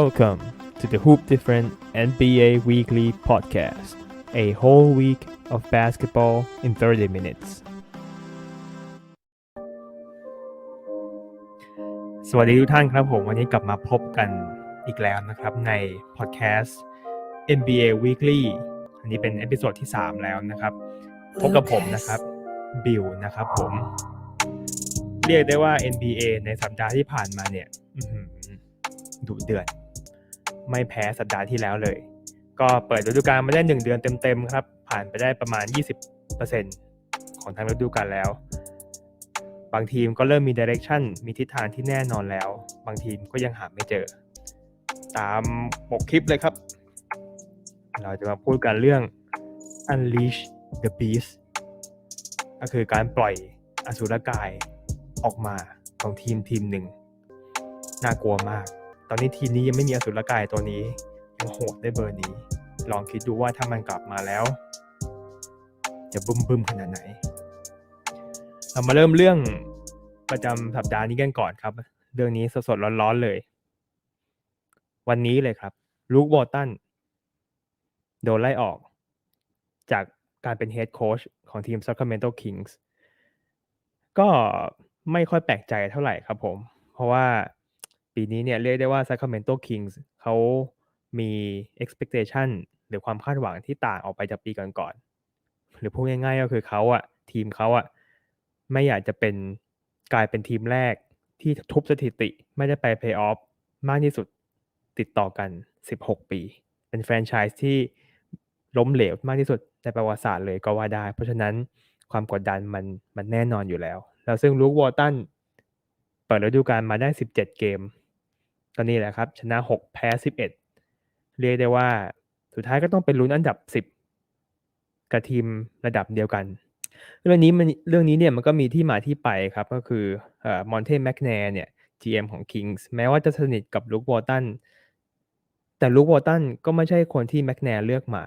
Welcome to the Hoop Different NBA Weekly Podcast, a whole week of basketball in 30 minutes. สวัสดีทุกท่านครับผม วันนี้กลับมาพบกันอีกแล้วนะครับในพอดแคสต์ NBA Weekly อันนี้เป็นเอพิโซดที่ 3 แล้วนะครับ พบกับผมนะครับบิลนะครับผม เรียกได้ว่า NBA ในสัปดาห์ที่ผ่านมาเนี่ยดุเดือด ไม่แพ้สัปดาห์ที่แล้วเลย ก็เปิดฤดูกาลมาได้ 1 เดือนเต็มๆครับ ผ่านไปได้ประมาณ 20%ของทางฤดูกาลแล้ว บางทีมก็เริ่มมีดิเรกชันมีทิศทางที่แน่นอนแล้ว บางทีมก็ยังหาไม่เจอ ตามปกคลิปเลยครับ เราจะมาพูดกันเรื่อง unleash the beast ก็คือการปล่อยอสุรกายออกมาของทีมทีมหนึ่ง น่ากลัวมาก อนนี้ทีมนี้ยังไม่มีอสุรกายตัวนี้ยังโหดได้เบอร์นี้ ลองคิดดูว่าถ้ามันกลับมาแล้ว จะบึ้มบึมขนาดไหน เรามาเริ่มเรื่องประจำสัปดาห์นี้กันก่อนครับ เรื่องนี้สดๆร้อนๆเลย วันนี้เลยครับ ลูกบอตันโดนไล่ออก จากการเป็นเฮดโค้ชของทีม Sacramento Kings ก็ไม่ค่อยแปลกใจเท่าไหร่ครับผม เพราะว่า ปีนี้เนี่ยเรียกได้ว่า Sacramento Kings เขามี expectation หรือความคาดหวังที่ต่างออกไปจากปีก่อนๆหรือพูดง่ายๆก็คือเขาอะทีมเขาอะไม่อยากจะเป็นกลายเป็นทีมแรกที่ทุบสถิติไม่ได้ไปเพย์ออฟมากที่สุดติดต่อกัน 16 ปี เป็นแฟรนไชส์ที่ล้มเหลวมากที่สุดในประวัติศาสตร์เลยก็ว่าได้ เพราะฉะนั้นความกดดันมันมันแน่นอนอยู่แล้ว แล้วซึ่งลูกวอลตันเปิดฤดูกาลมาได้ 17 เกม ก็นี่แหละครับ ชนะ 6 แพ้ 11 เรียกได้ว่าสุดท้ายก็ต้องเป็นลุ้นอันดับ 10 กับทีมระดับเดียวกัน เรื่องนี้มันเรื่องนี้เนี่ยมันก็มีที่มาที่ไปครับก็คือเอ่อมอนเทแมกแนร์เนี่ย GM ของ Kings แม้ว่าจะสนิทกับลูกวอลตันแต่ลูกวอลตันก็ไม่ใช่คนที่แมกแนร์เลือกมา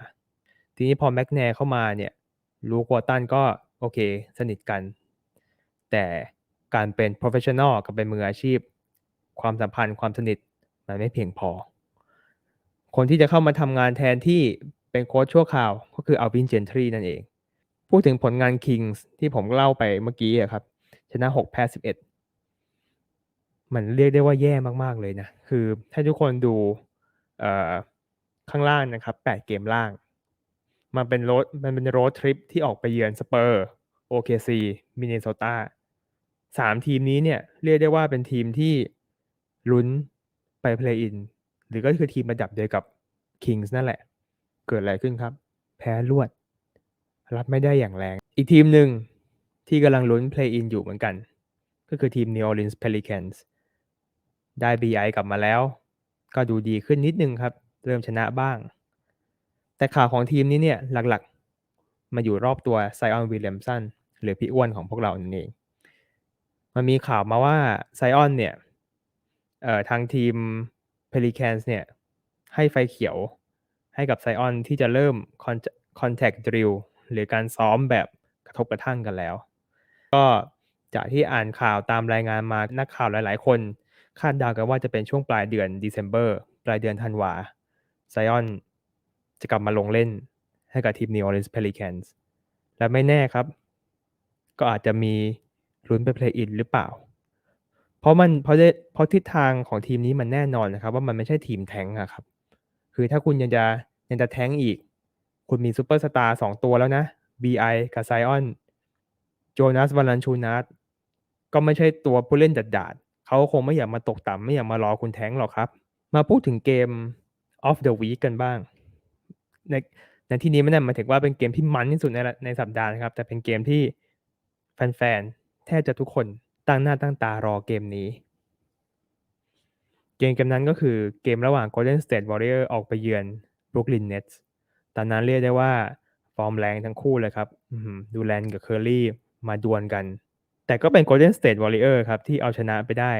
ทีนี้พอแมกแนร์เข้ามาเนี่ยลูกวอลตันก็โอเคสนิทกัน แต่การเป็น professional กับเป็นมืออาชีพ ความสัมพันธ์ความสนิทมันไม่เพียงพอ คนที่จะเข้ามาทำงานแทนที่เป็นโค้ชชั่วคราวก็คืออัลวินเจนทรีนั่นเอง พูดถึงผลงาน Kings ที่ผมเล่าไปเมื่อกี้ครับ ชนะ 6 แพ้ 11 มันเรียกได้ว่าแย่มาก ๆ เลยนะ คือถ้าทุกคนดูข้างล่างนะครับ 8 เกมล่าง มันเป็นรดมันเป็นรดทริปที่ออกไปเยือนสเปอร์ OKC มินนโซตาสามทีมนี้เนี่ย เรียกได้ว่าเป็นทีมที่ ลุ้นไปเพลย์อิน หรือก็คือทีมระดับเดียวกับ Kings นั่นแหละ เกิดอะไรขึ้นครับ แพ้รวด รับไม่ได้อย่างแรง อีกทีมหนึ่งที่กำลังลุ้น play in อยู่เหมือนกัน ก็คือทีม New Orleans Pelicans ได้ BI กลับมาแล้ว ก็ดูดีขึ้นนิดนึงครับ เริ่มชนะบ้าง แต่ข่าวของทีมนี้เนี่ยหลักๆ มาอยู่รอบตัวไซออนวิลเลียมสันหรือพี่อ้วนของพวกเรานั่นเอง มันมีข่าวมาว่าไซออนเนี่ย เอ่อทางทีม Pelicans เนี่ย ให้ไฟเขียวให้กับไซออนที่จะเริ่ม contact drill หรือการซ้อมแบบกระทบกระทั่งกันแล้ว ก็จากที่อ่านข่าวตามรายงานมานักข่าวหลาย ๆ คน คาดเดากันว่าจะเป็นช่วงปลายเดือน December ปลายเดือนธันวาไซออนจะกลับมาลงเล่นให้กับทีม New Orleans Pelicans และไม่แน่ครับ ก็อาจจะมีลุ้นไป play in หรือเปล่า เพราะมันเพราะได้เพราะทิศทางของทีมนี้มันแน่นอนนะครับ ว่ามันไม่ใช่ทีมแท้งอะครับ คือถ้าคุณยังจะยังจะแท้งอีก คุณมีซูเปอร์สตาร์สองตัวแล้วนะ BI กับไซออนโจนัสวาลันชูนัสก็ไม่ใช่ตัวผู้เล่นจัดๆเขาคงไม่อยากมาตกต่ำไม่อยากมารอคุณแท้งหรอกครับ มาพูดถึงเกม of the week กันบ้าง ในในที่นี้ไม่ได้หมายถึงว่าเป็นเกมที่มันที่สุดในในสัปดาห์นะครับ แต่เป็นเกมที่แฟนๆแทบจะทุกคน ตั้งหน้าตั้งตารอเกมนี้ เกมเกมนั้นก็คือเกมระหว่าง Golden State Warrior ออกไปเยือน Brooklyn Nets ตอนนั้นเรียกได้ว่า ฟอร์มแรงทั้งคู่เลยครับดูแลนกับเคอร์รี่มาดวลกัน แต่ก็เป็น Golden State Warrior ครับ ที่เอาชนะไปได้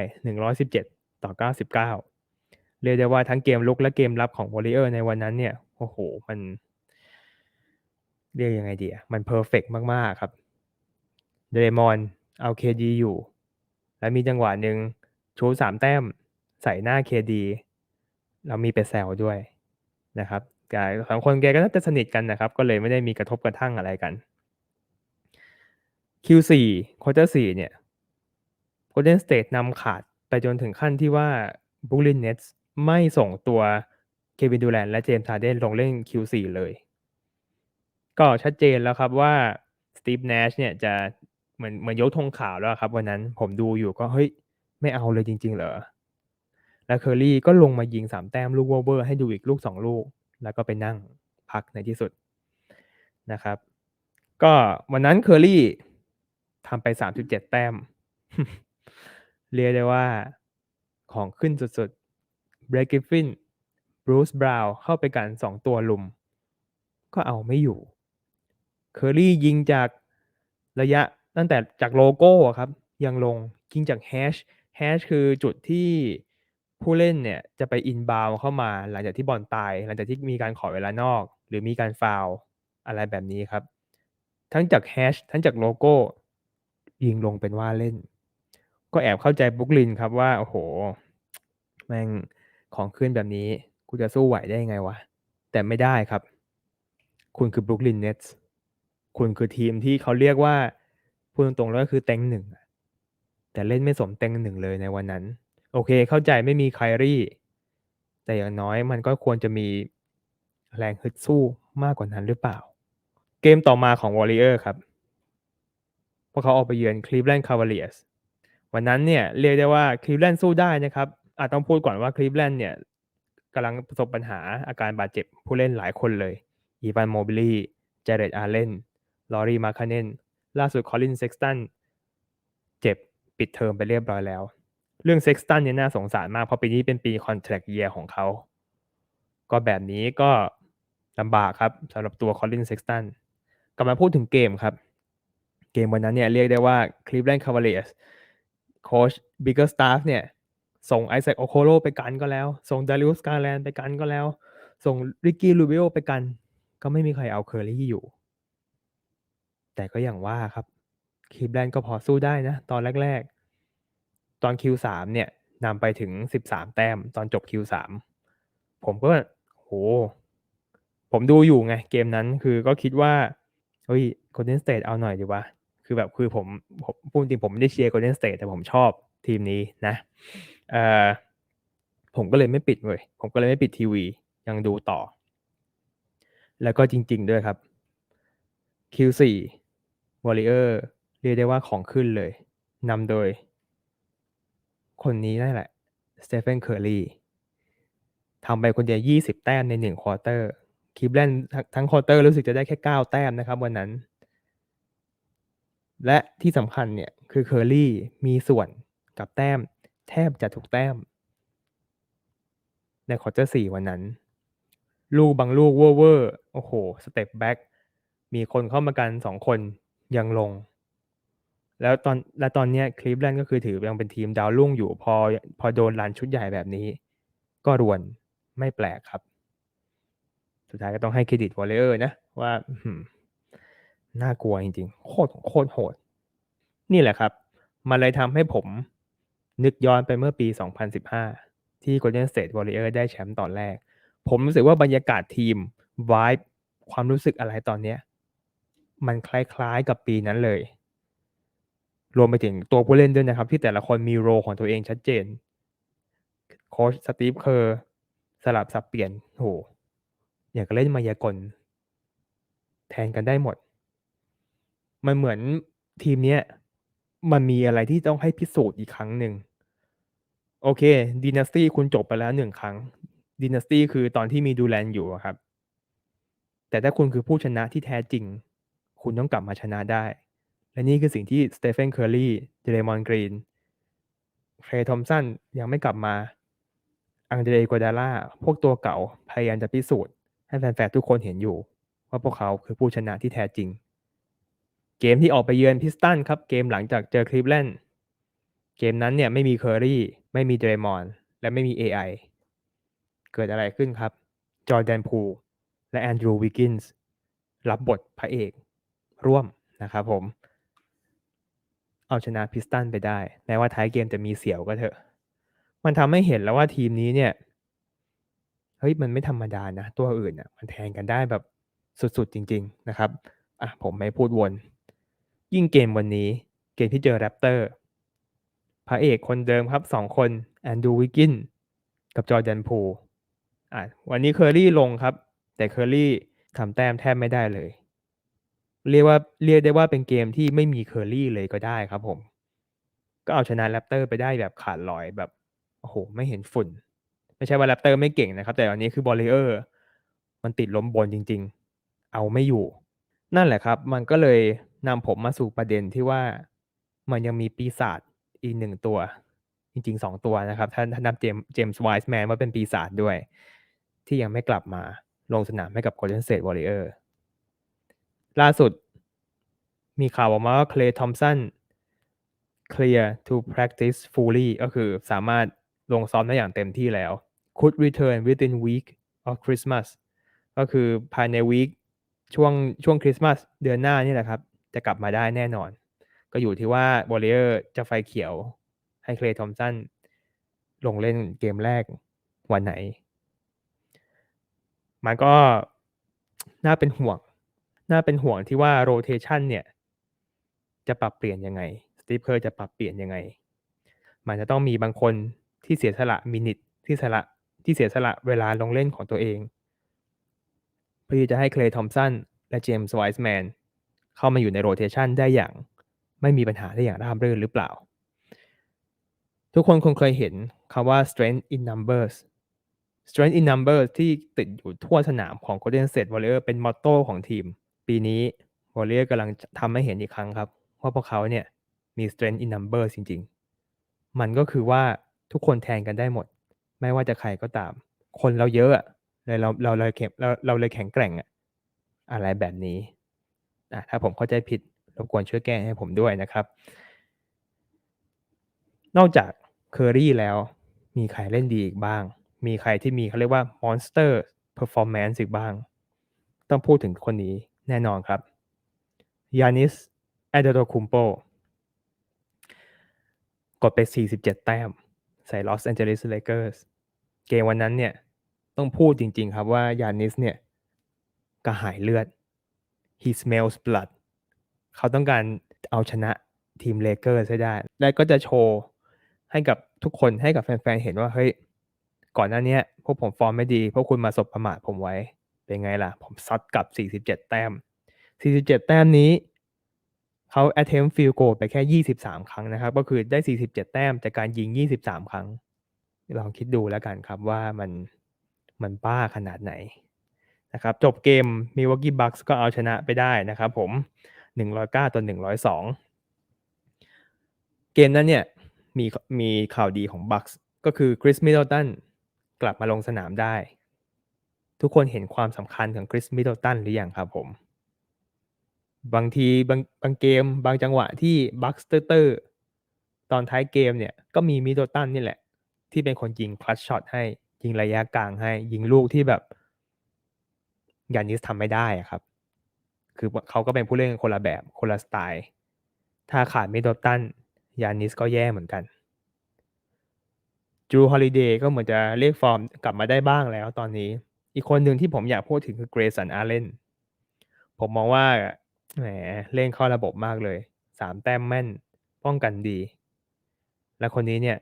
117 ต่อ 99 เรียกได้ว่าทั้งเกมลุกและเกมรับของ Warrior ในวันนั้นเนี่ยโอ้โหมันเรียกยังไงดีอะมันเพอร์เฟกมาก ๆ ครับ เดเรมอน เอาเคดีอยู่ และมีจังหวะหนึ่งชูสามแต้มใส่หน้าเคดีแล้วมีไปแซวด้วยนะครับแกสองคนแกก็น่าจะสนิทกันนะครับ ก็เลยไม่ได้มีกระทบกระทั่งอะไรกัน Q4 ควอเตอร์4เนี่ย Golden State นำขาดไปจนถึงขั้นที่ว่า Brooklyn Nets ไม่ส่งตัวเควินดูแลนและเจมส์ฮาร์เดนลงเล่น Q4 เลย ก็ชัดเจนแล้วครับว่าสตีฟเนชเนี่ยจะ เหมือนเหมือนยกธงขาวแล้วครับ วันนั้นผมดูอยู่ก็เฮ้ยไม่เอาเลยจริง ๆ เหรอแล้วเคอรี่ก็ลงมายิงสามแต้มลูกโวเวอร์ให้ดูอีกลูกสองลูก แล้วก็ไปนั่งพักในที่สุดนะครับ ก็วันนั้นเคอรี่ทำไปสามสิบเจ็ดแต้ม เรียกได้ว่าของขึ้นสุดๆเบรกิฟฟินบรูซบราวน์เข้าไปกันสองตัวลุม ก็เอาไม่อยู่เคอรี่ยิงจากระยะ ตั้งแต่จากโลโก้ครับ ยังลงยิงจากแฮชแฮชคือจุดที่ผู้เล่นเนี่ยจะไปอินบาวเข้ามาหลังจากที่บอลตาย หลังจากที่มีการขอเวลานอก หรือมีการฟาวอะไรแบบนี้ครับ ทั้งจากแฮชทั้งจากโลโก้ยิงลงเป็นว่าเล่น ก็แอบเข้าใจบุกลินครับว่า โอ้โห แม่งของขึ้นแบบนี้ กูจะสู้ไหวได้ยังไงวะ แต่ไม่ได้ครับ คุณคือบรุกลินเนตส์คุณคือทีมที่เขาเรียกว่า พูดตรงๆแล้วก็คือเต็งหนึ่งแต่เล่นไม่สมเต็งหนึ่งเลยในวันนั้น โอเคเข้าใจไม่มีไครี่ แต่อย่างน้อยมันก็ควรจะมีแรงฮึดสู้มากกว่านั้นหรือเปล่า เกมต่อมาของวอริเออร์ครับ พวกเขาออกไปเยือนคลีฟแลนด์คา v a เลียสวันนั้นเนี่ยเรียกได้ว่าคลีฟแลนด์สู้ได้นะครับอาจต้องพูดก่อนว่าคลีฟแลนด์เนี่ยกำลังประสบปัญหาอาการบาดเจ็บผู้เล่นหลายคนเลย อีวานโมบิลีเจเรตอาร์เลนลอรีมาคาเนน ล่าสุดคอลินเซ็กตันเจ็บปิดเทอมไปเรียบร้อยแล้ว เรื่องเซ็กตันเนี่ยน่าสงสารมาก เพราะปีนี้เป็นปีคอนแทคเยียของเขา ก็แบบนี้ก็ลำบากครับสำหรับตัวคอลินเซ็กตันกลับมาพูดถึงเกมครับ เกมวันนั้นเนี่ยเรียกได้ว่าคลีฟแลนด์คา v a เลียสโค้ชบิ๊กเกอร์สตาฟเนี่ยส่งไอแซคโอโคโลไปกันก็แล้ว ส่งดาริอุสกาแลนไปกันก็แล้ว ส่งริกกี้ลูเบโอไปกัน ก็ไม่มีใครเอาเคอรี่อยู่ แต่ก็อย่างว่าครับ คลีฟแลนด์ก็พอสู้ได้นะ ตอนแรก ๆ ตอน Q3 เนี่ยนำไปถึง 13 แต้ม ตอนจบ Q3 ผมก็โห ผมดูอยู่ไง เกมนั้นคือก็คิดว่าเฮ้ย Golden State เอาหน่อยดีวะ คือแบบคือผมผมพูดจริงผมไม่ได้เชียร์ Golden State แต่ผมชอบทีมนี้นะเอ่อผมก็เลยไม่ปิดเลย ผมก็เลยไม่ปิดทีวี ยังดูต่อ แล้วก็จริง ๆ ด้วยครับ Q4 Warrior เรียกได้ว่าของขึ้นเลยนำโดย คนนี้นั่นแหละสเตเฟนเคอร์รีทำไปคนเดียว 20 แต้มใน1ควอเตอร์คลิปแลนทั้งควอเตอร์รู้สึกจะได้แค่ 9 แต้มนะครับวันนั้น และที่สำคัญเนี่ย คือเคอร์รี่มีส่วนกับแต้มแทบจะทุกแต้ม ในควอเตอร์4วันนั้น ลูกบางลูกเวอร์เวอร์โอ้โห สเต็ปแบ็กมีคนเข้ามากันสองคน ยังลง แล้วตอนและตอนนี้คลิปแลนด์ก็คือถือยังเป็นทีมดาวรุ่งอยู่พอพอโดนลันชุดใหญ่แบบนี้ ก็รวนไม่แปลกครับ สุดท้ายก็ต้องให้เครดิตวอลเลอร์นะ ว่าน่ากลัวจริงๆ โคตรโคตรโหด นี่แหละครับ มันเลยทำให้ผมนึกย้อนไปเมื่อปี 2015 ที่ Golden State Warrior ได้แชมป์ตอนแรก ผมรู้สึกว่าบรรยากาศทีม vibe ความรู้สึกอะไรตอนเนี้ย มันคล้ายๆกับปีนั้นเลย รวมไปถึงตัวผู้เล่นด้วยนะครับ ที่แต่ละคนมีโรของตัวเองชัดเจน โค้ชสตีฟเคอร์สลับสับเปลี่ยนโหอยากเล่นมายากล แทนกันได้หมด มันเหมือนทีมเนี้ยมันมีอะไรที่ต้องให้พิสูจน์อีกครั้งหนึ่ง โอเคดีนาสตี้คุณจบไปแล้วหนึ่งครั้งดีนาสตี้คือตอนที่มีดูแลนอยู่ครับ แต่ถ้าคุณคือผู้ชนะที่แท้จริง คุณต้องกลับมาชนะได้ และนี่คือสิ่งที่สเตเฟนเคอร์รี่เดเรมอนกรีนเคลทอมสันยังไม่กลับมา อังเดรโกดาล่าพวกตัวเก่าพยายามจะพิสูจน์ให้แฟนๆทุกคนเห็นอยู่ ว่าพวกเขาคือผู้ชนะที่แท้จริง เกมที่ออกไปเยือนพิสตันครับ เกมหลังจากเจอคลิฟแลนด์เกมนั้นเนี่ยไม่มีเคอรี่ไม่มีเดรมอนและไม่มี AI เกิดอะไรขึ้นครับ จอร์แดนพูและแอนดรูว์วิกกินส์รับบทพระเอก ร่วมนะครับผม เอาชนะพิสตันไปได้แม้ว่าท้ายเกมจะมีเสียวก็เถอะ มันทำให้เห็นแล้วว่าทีมนี้เนี่ยเฮ้ยมันไม่ธรรมดานะ ตัวอื่นอะมันแทงกันได้แบบสุดๆจริง ๆนะครับอะผมไม่พูดวน ยิ่งเกมวันนี้เกมที่เจอแรปเตอร์พระเอกคนเดิมครับสองคนแอนดูวิกินกับจอร์แดนพูอะวันนี้เคอรี่ลงครับ แต่เคอรี่ทำแต้มแทบไม่ได้เลย เรียกว่าเรียกได้ว่าเป็นเกมที่ไม่มีเคอรี่เลยก็ได้ครับผม ก็เอาชนะแรปเตอร์ไปได้แบบขาดลอยแบบ โอ้โห ไม่เห็นฝุ่น ไม่ใช่ว่าแรปเตอร์ไม่เก่งนะครับ แต่อันนี้คือบอลเลอร์ มันติดล้มบนจริง ๆ เอาไม่อยู่ นั่นแหละครับ มันก็เลยนำผมมาสู่ประเด็นที่ว่ามันยังมีปีศาจอีกหนึ่งตัว จริงๆสองตัวนะครับถ้าถ้านับเจมเจมส์ไวส์แมนว่าเป็นปีศาจด้วย ที่ยังไม่กลับมาลงสนามให้กับ Golden State Warrior ล่ ล่าสุด มีข่าวออกมาว่าเคลย์ทอมสัน clear to practice fully ก็คือสามารถลงซ้อมได้อย่างเต็มที่แล้ว could return within week of Christmas ก็คือภายในวีคช่วงช่วงคริสต์มาสเดือนหน้านี่แหละครับ จะกลับมาได้แน่นอน ก็อยู่ที่ว่าบอลเลอร์จะไฟเขียวให้เคลย์ทอมสันลงเล่นเกมแรกวันไหน มันก็น่าเป็นห่วง น่าเป็นห่วงที่ว่าโรเทชันเนี่ย จะปรับเปลี่ยนยังไงสตีฟเคอร์จะปรับเปลี่ยนยังไง มันจะต้องมีบางคนที่เสียสละมินิทที่สละที่เสียสละเวลาลงเล่นของตัวเอง เพื่อจะให้เคลย์ทอมสันและเจมส์ไวส์แมนเข้ามาอยู่ในโรเทชันได้อย่างไม่มีปัญหาได้อย่างราบรื่นหรือเปล่า ทุกคนคงเคยเห็นคำว่า strength in numbers strength in numbers ที่ติดอยู่ทั่วสนามของ Golden State Warriors เป็นมอตโต้ของทีม ปีนี้ Warriors กำลังทำให้เห็นอีกครั้งครับว่าพวกเขาเนี่ยมี strength in number จริง ๆ มันก็คือว่าทุกคนแทนกันได้หมด ไม่ว่าจะใครก็ตาม คนเราเยอะเลยเราเราเลยแข็งเราเราเลยแข็งแกร่งอะอะไรแบบนี้อะถ้าผมเข้าใจผิดรบกวนช่วยแก้ให้ผมด้วยนะครับ นอกจากเคอรี่แล้วมีใครเล่นดีอีกบ้าง มีใครที่มีเขาเรียกว่า monster performance อีกบ้าง ต้องพูดถึงคนนี้ แน่นอนครับยานิสแอดโตคุมโปกดไป 47 แต้ม ใส่ Los Angeles Lakers เกมวันนั้นเนี่ย ต้องพูดจริง ๆ ครับว่ายานิสเนี่ยกระหายเลือด he smells blood เขาต้องการเอาชนะทีมเลเกอร์ให้ได้ และก็จะโชว์ให้กับทุกคนให้กับแฟน ๆ เห็นว่า เฮ้ย ก่อนหน้านี้พวกผมฟอร์มไม่ดี พวกคุณมาสบประมาทผมไว้ เป็นไงล่ะ ผมซัดกับ 47 แต้ม 47 แต้มนี้เขา attempt field goal ไปแค่ 23 ครั้งนะครับ ก็คือได้ 47 แต้มจากการยิง 23 ครั้ง ลองคิดดูแล้วกันครับว่ามันมันบ้าขนาดไหนนะครับ จบเกม Milwaukee Bucks ก็เอาชนะไปได้นะครับผม 109ต่อ102 เกมนั้นเนี่ยมีมีข่าวดีของ Bucks ก็คือคริสมิดเดิลตันกลับมาลงสนามได้ ทุกคนเห็นความสำคัญของคริสมิดเดิลตันหรือยังครับผม บางทีบางบางเกมบางจังหวะที่บัคสเตอร์ตอนท้ายเกมเนี่ยก็มีมิดเดิลตันนี่แหละ ที่เป็นคนยิงคลัตช็อตให้ยิงระยะกลางให้ ยิงลูกที่แบบยานิสทำไม่ได้อะครับ คือเขาก็เป็นผู้เล่นคนละแบบคนละสไตล์ ถ้าขาดมิดเดิลตันยานิสก็แย่เหมือนกันจูฮอลิเดย์ก็เหมือนจะเรียกฟอร์มกลับมาได้บ้างแล้วตอนนี้ อีกคนหนึ่งที่ผมอยากพูดถึงคือเกรสันอาร์เลนผมมองว่าแหมเล่นเข้าระบบมากเลยสามแต้มแม่นป้องกันดี และคนนี้เนี่ย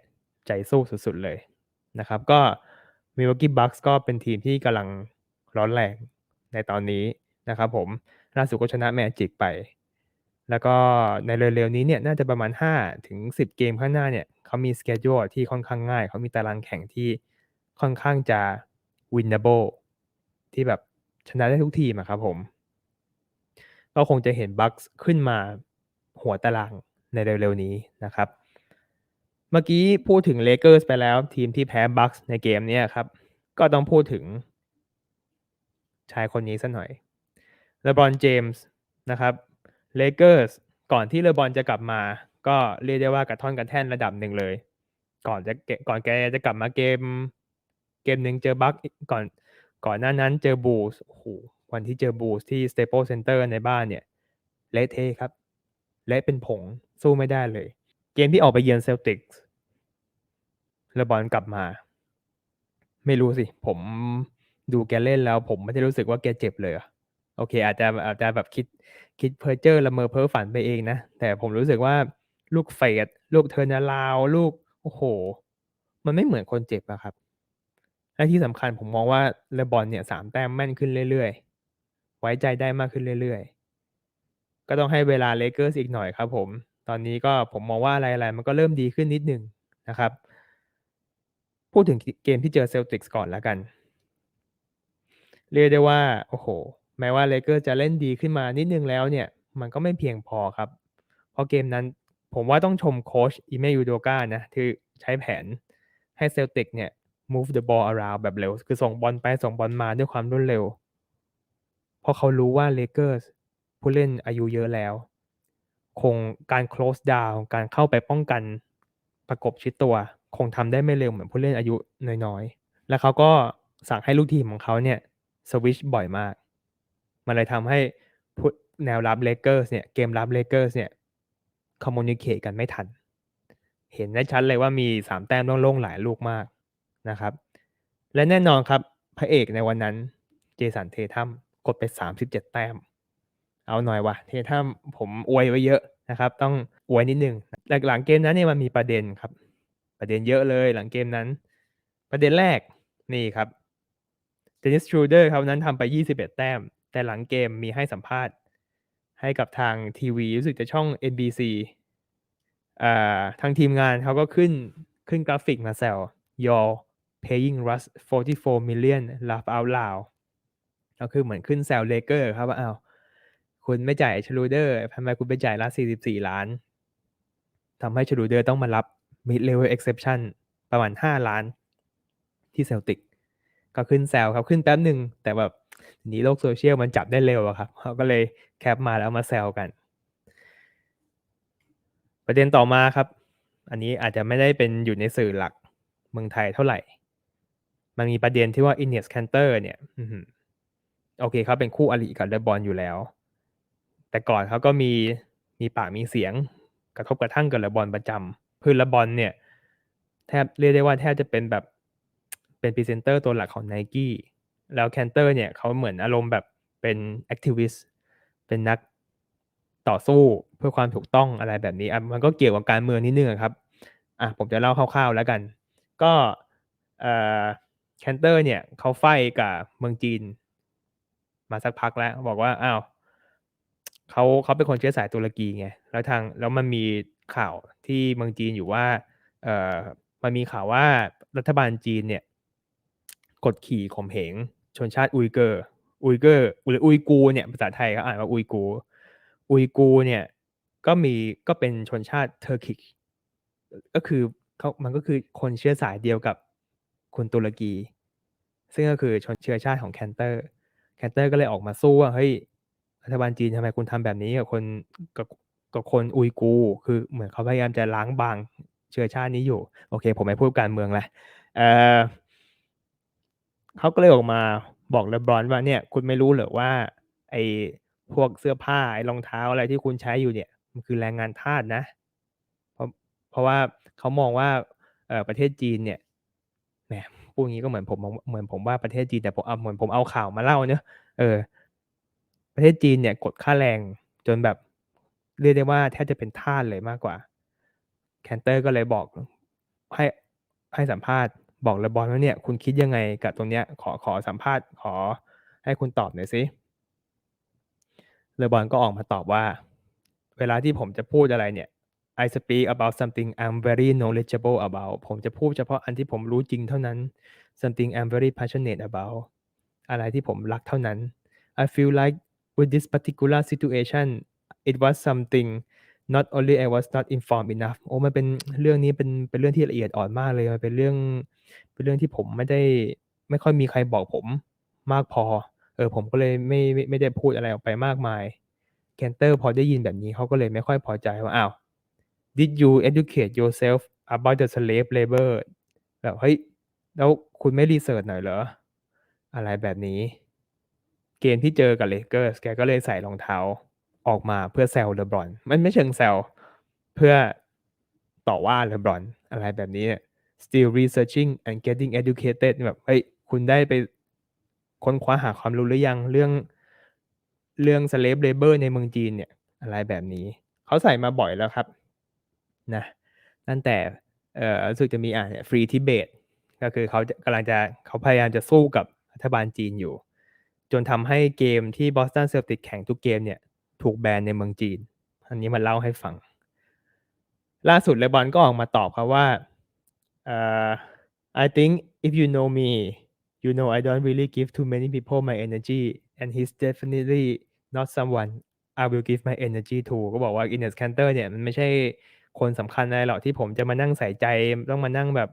ใจสู้สุดๆเลยนะครับ ก็มิวกี้บัคส์ก็เป็นทีมที่กำลังร้อนแรงในตอนนี้นะครับผมล่าสุดก็ชนะแมจิกไป แล้วก็ในเร็วๆนี้เนี่ยน่าจะประมาณ 5 ถึง 10 เกมข้างหน้าเนี่ยเขามีสเกจ u ที่ค่อนข้างง่าย เขามีตารางแข่งที่ค่อนข้างจะ winnable ที่แบบชนะได้ทุกทีมอะครับผม ก็คงจะเห็นบัคส์ขึ้นมาหัวตารางในเร็วๆนี้นะครับ เมื่อกี้พูดถึงเลเกอร์สไปแล้วทีมที่แพ้บัคส์ในเกมนี้ครับ ก็ต้องพูดถึงชายคนนี้สักหน่อยเลบรอนเจมส์นะครับเลเกอร์สก่อนที่เลบรอนจะกลับมา ก็เรียกได้ว่ากระท่อนกระแท่นระดับหนึ่งเลย ก่อนจะก่อนแกจะกลับมาเกม เกมหนึ่งเจอบัคก่อนก่อนหน้านั้นเจอบูสโอ้โหวันที่เจอบูสที่ Staple Center ในบ้านเนี่ยเละเทะครับเละเป็นผงสู้ไม่ได้เลย เกมที่ออกไปเยือนเซลติกส์เลบอนกลับมา ไม่รู้สิ ผมดูแกเล่นแล้ว ผมไม่ได้รู้สึกว่าแกเจ็บเลยอะโอเค อาจจะอาจจะแบบคิดคิดเพ้อเจ้อละเมอเพ้อฝันไปเองนะ แต่ผมรู้สึกว่าลูกเฟดลูกเทอร์นาลาว ลูก โอ้โห มันไม่เหมือนคนเจ็บอะครับ และที่สำคัญผมมองว่าเลบอนเนี่ยสามแต้มแม่นขึ้นเรื่อยๆ ไว้ใจได้มากขึ้นเรื่อยๆ ก็ต้องให้เวลาเลเกอร์สอีกหน่อยครับผม ตอนนี้ก็ผมมองว่าอะไรๆ มันก็เริ่มดีขึ้นนิดหนึ่งนะครับ พูดถึงเกมที่เจอเซลติกส์ก่อนแล้วกัน เรียกได้ว่า โอ้โห แม้ว่าเลเกอร์จะเล่นดีขึ้นมานิดนึงแล้วเนี่ย มันก็ไม่เพียงพอครับ เพราะเกมนั้นผมว่าต้องชมโค้ชอิเมยูโดกานะที่ใช้แผนให้เซลติกเนี่ย move the ball around แบบเร็ว คือส่งบอลไปส่งบอลมาด้วยความรวดเร็ว เพราะเขารู้ว่าเลเกอร์สผู้เล่นอายุเยอะแล้ว คงการ close down การเข้าไปป้องกันประกบชิดตัว คงทำได้ไม่เร็วเหมือนผู้เล่นอายุน้อยๆ แล้วเขาก็สั่งให้ลูกทีมของเขาเนี่ยสวิชบ่อยมาก มันเลยทำให้แนวรับเลเกอร์สเนี่ยเกมรับเลเกอร์สเนี่ยคอมมูนิเคตกันไม่ทัน เห็นได้ชัดเลยว่ามีสามแต้มต้องลงหลายลูกมาก นะครับ และแน่นอนครับ พระเอกในวันนั้นเจสันเททัมกดไป 37 แต้ม เอาหน่อยวะเททัมผมอวยไว้เยอะนะครับ ต้องอวยนิดนึงหลังเกมนั้นเนี่ยมันมีประเด็นครับ ประเด็นเยอะเลยหลังเกมนั้น ประเด็นแรกนี่ครับเดนิสทรูเดอร์เขานั้นทำไป 21 แต้ม แต่หลังเกมมีให้สัมภาษณ์ ให้กับทางทีวีรู้สึกจะช่อง NBC อ่าทางทีมงานเขาก็ขึ้นขึ้นกราฟิกมาแซว your paying Russ 44 million laugh out loud ก็คือเหมือนขึ้นแซวเลเกอร์ครับว่าอ้าวคุณไม่จ่ายชลูเดอร์ทำไมคุณไปจ่ายละ44 ล้านทำให้ชลูเดอร์ต้องมารับ mid level exception ประมาณ 5 ล้านที่เซลติกก็ขึ้นแซวครับขึ้นแป๊บหนึ่งแต่แบบนี้โลกโซเชียลมันจับได้เร็วอะครับเขาก็เลยแคปมาแล้วมาแซวกัน ประเด็นต่อมาครับ อันนี้อาจจะไม่ได้เป็นอยู่ในสื่อหลักเมืองไทยเท่าไหร่ มันมีประเด็นที่ว่าอินเนสแคนเตอร์เนี่ยโอเคเขาเป็นคู่อริกับเลบอนอยู่แล้ว แต่ก่อนเขาก็มีมีปากมีเสียง กระทบกระทั่งกับเลบอนประจำคือเลบอนเนี่ย แทบเรียกได้ว่าแทบจะเป็นแบบเป็นพรีเซนเตอร์ตัวหลักของ n i กี้แล้วแคนเตอร์เนี่ยเขาเหมือนอารมณ์แบบเป็นแอคทิวิสต์เป็นนักต่อสู้เพื่อความถูกต้องอะไรแบบนี้อะมันก็เกี่ยวกับการเมืองนิดนึงครับอะผมจะเล่าคร่าวๆแล้วกัน ก็เอ่อ แคนเตอร์เนี่ยเขาไฟกับเมืองจีน มาสักพักแล้ว บอกว่าอ้าวเขาเขาเป็นคนเชื้อสายตุรกีไงแล้วทางแล้วมันมีข่าวที่เมืองจีนอยู่ว่าเอ่อมันมีข่าวว่ารัฐบาลจีนเนี่ยกดขี่ข่มเหงชนชาติอุยเกอร์อุยเกอร์หรืออุยกูเนี่ยภาษาไทยเขาอ่านว่าอุยกูอุยกูเนี่ยก็มีก็เป็นชนชาติเทอร์กิกก็คือเขามันก็คือคนเชื้อสายเดียวกับ คนตุรกี ซึ่งก็คือชนเชื้อชาติของแคนเตอร์ แคนเตอร์ก็เลยออกมาสู้ว่าเฮ้ยรัฐบาลจีนทำไมคุณทำแบบนี้กับคนกับกับคนอุยกู คือเหมือนเขาพยายามจะล้างบางเชื้อชาตินี้อยู่ โอเค ผมไม่พูดการเมืองละเออเขาก็เลยออกมาบอกเลบรอนว่าเนี่ย คุณไม่รู้เหรอว่า ไอ้พวกเสื้อผ้าไอ้รองเท้าอะไรที่คุณใช้อยู่เนี่ย มันคือแรงงานทาสนะ เพราะเพราะว่าเขามองว่าเออประเทศจีนเนี่ย แหมพูดงี้ก็เหมือนผมเหมือนผมว่าประเทศจีนแต่ผมเอาเหมือนผมเอาข่าวมาเล่าเนอะเออ ประเทศจีนเนี่ยกดค่าแรงจนแบบเรียกได้ว่าแทบจะเป็นท่าเลยมากกว่า แคนเตอร์ก็เลยบอกให้ให้สัมภาษณ์บอกเลบอนว่าเนี่ย คุณคิดยังไงกับตรงเนี้ย ขอขอสัมภาษณ์ขอให้คุณตอบหน่อยสิเลบอนก็ออกมาตอบว่า เวลาที่ผมจะพูดอะไรเนี่ย I speak about something I'm very knowledgeable about ผมจะพูดเฉพาะอันที่ผมรู้จริงเท่านั้น something I'm very passionate about อะไรที่ผมรักเท่านั้น I feel like with this particular situation it was something not only I was not informed enough โอ้มันเป็นเรื่องนี้เป็นเป็นเรื่องที่ละเอียดอ่อนมากเลยมันเป็นเรื่อง เป็นเรื่องที่ผมไม่ได้ไม่ค่อยมีใครบอกผมมากพอ เออผมก็เลยไม่ไม่ไม่ได้พูดอะไรออกไปมากมาย แคนเตอร์พอได้ยินแบบนี้เขาก็เลยไม่ค่อยพอใจว่าอ้าว did you educate yourself about the slave labor แบบเฮ้ยแล้วคุณไม่รีเสิร์ชหน่อยเหรอ อะไรแบบนี้ เกมที่เจอกับเลเกอร์สแกก็เลยใส่รองเท้าออกมาเพื่อแซลเลบรอน มันไม่เชิงแซลเพื่อต่อว่าเลบรอน อะไรแบบนี้ still researching and getting educated แบบเฮ้ยคุณได้ไปค้นคว้าหาความรู้หรือยังเรื่องเรื่อง slave labor ในเมืองจีนเนี่ย อะไรแบบนี้ เขาใส่มาบ่อยแล้วครับ นะตั้งแต่เอ่อรู้สึกจะมีอ่านฟรีทิเบตก็คือเขากำลังจะเขาพยายามจะสู้กับรัฐบาลจีนอยู่ จนทำให้เกมที่บอสตันเซลติกแข่งทุกเกมเนี่ยถูกแบนในเมืองจีน อันนี้มาเล่าให้ฟัง ล่าสุดเลบอนก็ออกมาตอบครับว่า uh, I think if you know me you know I don't really give too many people my energy and he's definitely not someone I will give my energy to ก็บอกว่า Ines Cantor เนี่ยมันไม่ใช่ คนสำคัญอะไรหรอกที่ผมจะมานั่งใส่ใจต้องมานั่งแบบ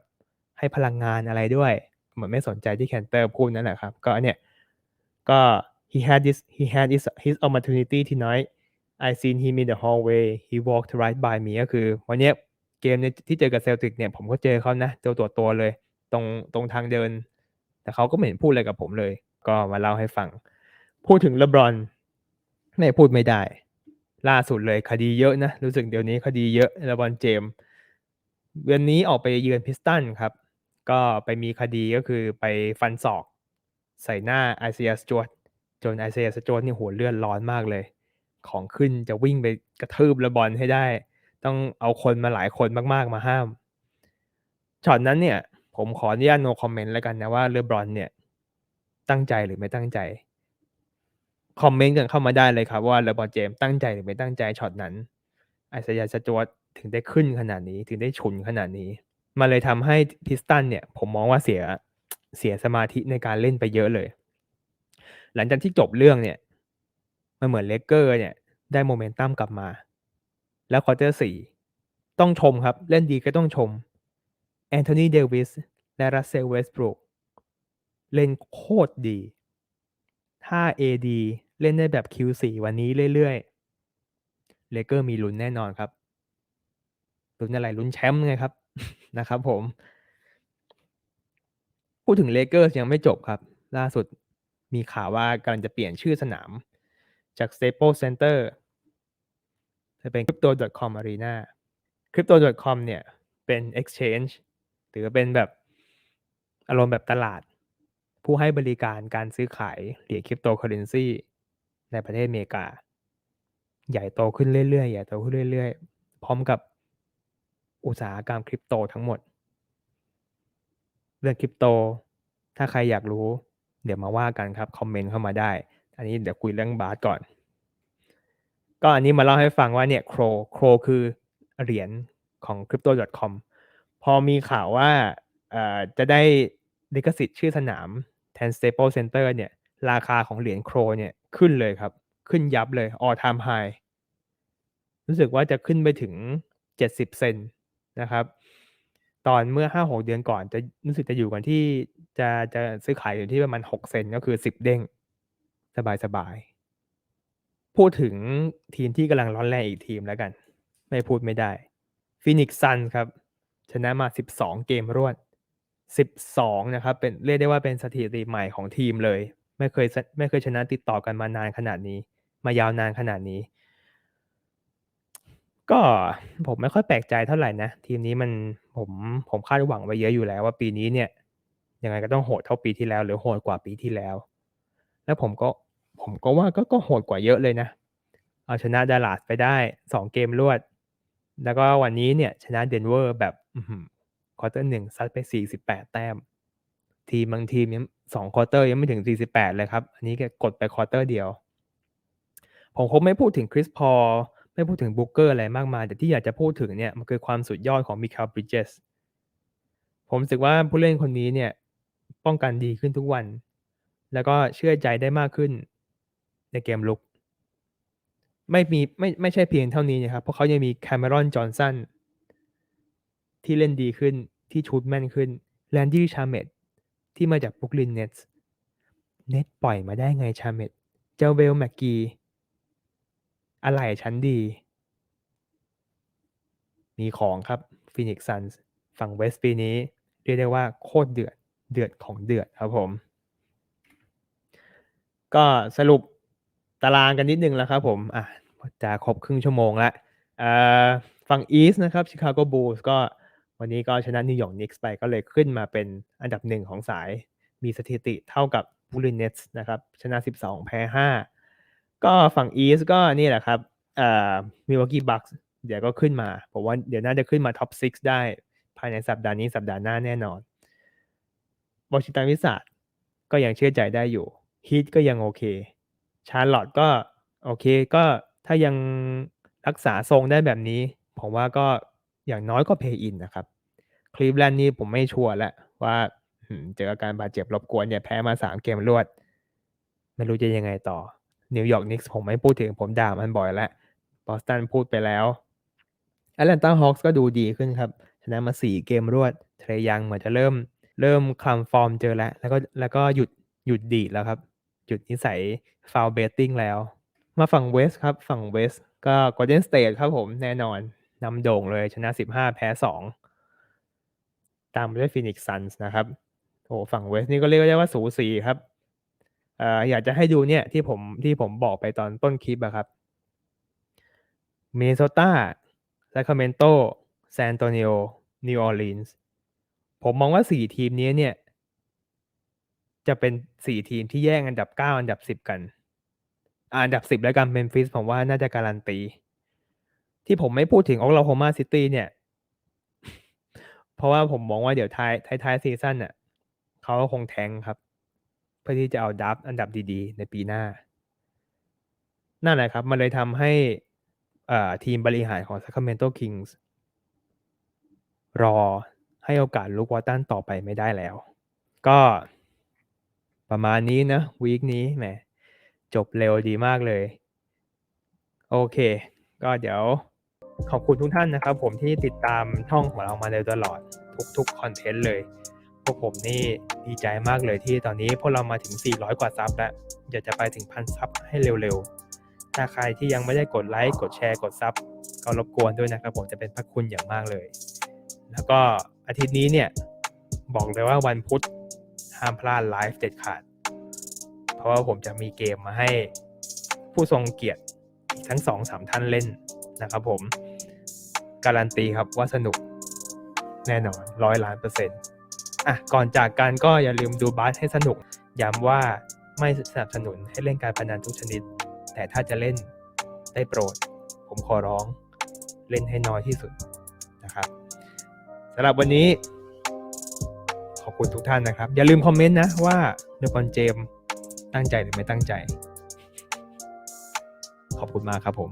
ให้พลังงานอะไรด้วยเหมือนไม่สนใจที่แคนเตอร์พูดนั่นแหละครับ ก็เนี่ยก็ he had this he had his his opportunity tonight I seen him in the hallway he walked right by me ก็คือวันนี้เกมที่เจอกับเซลติกเนี่ยผมก็เจอเขานะเจอตัวตัวเลย ตรงตรงทางเดิน แต่เขาก็ไม่เห็นพูดอะไรกับผมเลย ก็มาเล่าให้ฟัง พูดถึงเลบรอนไม่พูดไม่ได้ ล่าสุดเลยคดีเยอะนะ รู้สึกเดี๋ยวนี้คดีเยอะเลบอนเจมเดือนนี้ออกไปเยือนพิสตันครับ ก็ไปมีคดีก็คือไปฟันศอก ใส่หน้าไอเซียสจวดจนไอเซียสจวดนี่หัวเลือดร้อนมากเลย ของขึ้นจะวิ่งไปกระทืบเลบอนให้ได้ ต้องเอาคนมาหลายคนมากๆมาห้ามช็อตนั้นเนี่ย ผมขออนุญาต no comment แล้วกันนะว่าเลบรอนเนี่ย ตั้งใจหรือไม่ตั้งใจ คอมเมนต์กันเข้ามาได้เลยครับ ว่าเลบอนเจมตั้งใจหรือไม่ตั้งใจช็อตนั้นไอเซียสจวดถึงได้ขึ้นขนาดนี้ถึงได้ฉุนขนาดนี้มาเลยทำให้พิสตันเนี่ย ผมมองว่าเสียเสียสมาธิในการเล่นไปเยอะเลย หลังจากที่จบเรื่องเนี่ย มันเหมือนเลเกอร์เนี่ย ได้โมเมนตัมกลับมา แล้วควอเตอร์สี่ต้องชมครับ เล่นดีก็ต้องชมแอนโทนีเดวิสและรัสเซลเวสบรูกเล่นโคตรดี ถ้า AD เล่นได้แบบ Q4 วันนี้เรื่อยๆเลเกอร์มีลุ้นแน่นอนครับลุ้นอะไรลุ้นแชมป์ไงครับนะครับ ผม พูดถึงเลเกอร์ยังไม่จบครับ ล่าสุดมีข่าวว่ากำลังจะเปลี่ยนชื่อสนามจาก Staples Center จะเป็น crypto.com arena crypto.com เนี่ยเป็น exchange หรือเป็นแบบอารมณ์แบบตลาด ผู้ให้บริการการซื้อขายเหรียญคริปโตเคอเรนซีในประเทศอเมริกา ใหญ่โตขึ้นเรื่อยๆ ใหญ่โตขึ้นเรื่อยๆ พร้อมกับอุตสาหกรรมคริปโตทั้งหมด เรื่องคริปโต ถ้าใครอยากรู้ เดี๋ยวมาว่ากันครับ คอมเมนต์เข้ามาได้ อันนี้เดี๋ยวคุยเรื่องบาสก่อน ก็อันนี้มาเล่าให้ฟังว่าเนี่ยโครโครคือเหรียญของ crypto.com พอมีข่าวว่าจะได้ลิขสิทธิ์ชื่อสนาม แทน Staple Center เนี่ย ราคาของเหรียญโครเนี่ยขึ้นเลยครับ ขึ้นยับเลย all time high รู้สึกว่าจะขึ้นไปถึง 70 เซนนะครับ ตอนเมื่อ 5-6 เดือนก่อนจะรู้สึกจะอยู่กันที่จะจะซื้อขายอยู่ที่ประมาณ 6 เซนก็คือ 10 เด้ง สบายๆพูดถึงทีมที่กำลังร้อนแรงอีกทีมแล้วกัน ไม่พูดไม่ได้ฟินิกซันครับ ชนะมา 12 เกมรวด 12 นะครับ เป็นเรียกได้ว่าเป็นสถิติใหม่ของทีมเลย ไม่เคยไม่เคยชนะติดต่อกันมานานขนาดนี้ มายาวนานขนาดนี้ ก็ผมไม่ค่อยแปลกใจเท่าไหร่นะ ทีมนี้มันผมผมคาดหวังไว้เยอะอยู่แล้วว่าปีนี้เนี่ยยังไงก็ต้องโหดเท่าปีที่แล้ว หรือโหดกว่าปีที่แล้ว แล้วผมก็ผมก็ว่าก็ก็โหดกว่าเยอะเลยนะ เอาชนะดัลลัสไปได้2เกมรวด แล้วก็วันนี้เนี่ยชนะเดนเวอร์แบบ ควอเตอร์หนึ่งซัดไป 48 แต้ม ทีมบางทีมยังสองควอเตอร์ยังไม่ถึง 48 เลยครับ อันนี้แกกดไปควอเตอร์เดียว ผมคงไม่พูดถึงคริสพอไม่พูดถึงบุ๊กเกอร์อะไรมากมาย แต่ที่อยากจะพูดถึงเนี่ยมันคือความสุดยอดของมิคาบริดเจสผมรู้สึกว่าผู้เล่นคนนี้เนี่ยป้องกันดีขึ้นทุกวัน แล้วก็เชื่อใจได้มากขึ้นในเกมลุก ไม่มีไม่ไม่ใช่เพียงเท่านี้นะครับ เพราะเขายังมีแคมเมรอนจอห์นสันที่เล่นดีขึ้น ที่ชูดแม่นขึ้นแลนดี้ชาเมตที่มาจากบุกลินเนสเน็ตปล่อยมาได้ไงชาเมตเจ้าเวลแม็กกีอะไรชั้นดี มีของครับฟินิกซันส์ฝั่งเวสต์ปีนี้ เรียกได้ว่าโคตรเดือด เดือดของเดือดครับผม ก็สรุปตารางกันนิดนึงแล้วครับผมอะจะครบครึ่งชั่วโมงละฝั่งอีสนะครับชิคาโกบูลส์ก็ วันนี้ก็ชนะนิวยอร์กนิกส์ไปก็เลยขึ้นมาเป็นอันดับหนึ่งของสาย มีสถิติเท่ากับบูลินเนสนะครับ ชนะ 12 แพ้ 5 ก็ฝั่งอีสก็นี่แหละครับมิวอกกี้บัคส์เดี๋ยวก็ขึ้นมาผมว่าเดี๋ยวน่าจะขึ้นมาท็อป 6 ได้ ภายในสัปดาห์นี้สัปดาห์หน้าแน่นอนวอชิงตันวิสาดก็ยังเชื่อใจได้อยู่ฮีทก็ยังโอเค ชาร์ลอตก็โอเคก็ถ้ายังรักษาทรงได้แบบนี้ ผมว่าก็อย่างน้อยก็เพย์อินนะครับ คลีฟแลนด์นี่ผมไม่ชัวร์แล้วว่าเจออาการบาดเจ็บรบกวนเนี่ยแพ้มาสามเกมรวด ไม่รู้จะยังไงต่อ นิวยอร์กนิกส์ผมไม่พูดถึงผมด่ามันบ่อยแล้วบอสตันพูดไปแล้วแอตแลนตาฮอคส์ก็ดูดีขึ้นครับ ชนะมาสี่เกมรวด เทรยังเหมือนจะเริ่ม เริ่มคลำฟอร์มเจอแล้ว แล้วก็แล้วก็หยุดหยุดดีดแล้วครับ หยุดนิสัยฟาวเบตติ้งแล้ว มาฝั่งเวสครับ ฝั่งเวสก็กอ l เ e นสเต e ครับผมแน่นอนนำโด่งเลยชนะ 15 แพ้ 2 ตามไปด้วยฟินิกซ์ซันส์นะครับโอ้ฝั่งเวสนี่ก็เรียกได้ว่าสูสีครับเอ่ออยากจะให้ดูเนี่ยที่ผมที่ผมบอกไปตอนต้นคลิปอะครับเมโซตาแซคาเมนโตซานโตนิโอนิวออร์ลีนส์ผมมองว่าสี่ทีมนี้เนี่ย จะเป็นสี่ทีมที่แย่งอันดับเก้าอันดับสิบกันอันดับสิบแล้วกันเมมฟิสผมว่าน่าจะการันตี ที่ผมไม่พูดถึงโอ l ล h โฮมาซิตี้เนี่ย เพราะว่าผมมองว่าเดี๋ยวท้ายท้ายท้ายซีซั่นน่ะเขาก็คงแทงครับ เพื่อที่จะเอาดับอันดับดีๆ ในปีหน้า นั่นแหละครับ มันเลยทำให้ทีมบริหารของ Sacramento Kings รอให้โอกาสลุกวอตันต่อไปไม่ได้แล้ว ก็ประมาณนี้นะวีคนี้แหมจบเร็วดีมากเลย โอเค ก็เดี๋ยว ขอบคุณทุกท่านนะครับ ผมที่ติดตามช่องของเรามาโดยตลอดทุกๆคอนเทนต์เลยพวกผมนี่ดีใจมากเลยที่ตอนนี้พวกเรามาถึง 400 กว่าซับแล้วอยากจะไปถึงพันซับให้เร็วๆ ถ้าใครที่ยังไม่ได้กดไลค์กดแชร์กดซับก็รบกวนด้วยนะครับ ผมจะเป็นพระคุณอย่างมากเลย แล้วก็อาทิตย์นี้เนี่ย บอกเลยว่าวันพุธห้ามพลาดไลฟ์เด็ดขาด เพราะว่าผมจะมีเกมมาให้ผู้ทรงเกียรติทั้งสองสามท่านเล่นนะครับผม การันตีครับว่าสนุกแน่นอนร้อยล้านเปอร์เซ็นต์อะก่อนจากกันก็อย่าลืมดูบาสให้สนุก ย้ำว่าไม่สนับสนุนให้เล่นการพนันทุกชนิด แต่ถ้าจะเล่นได้โปรด ผมขอร้องเล่นให้น้อยที่สุดนะครับสำหรับวันนี้ ขอบคุณทุกท่านนะครับ อย่าลืมคอมเมนต์นะว่าเลบอนเจมตั้งใจหรือไม่ตั้งใจ ขอบคุณมากครับผม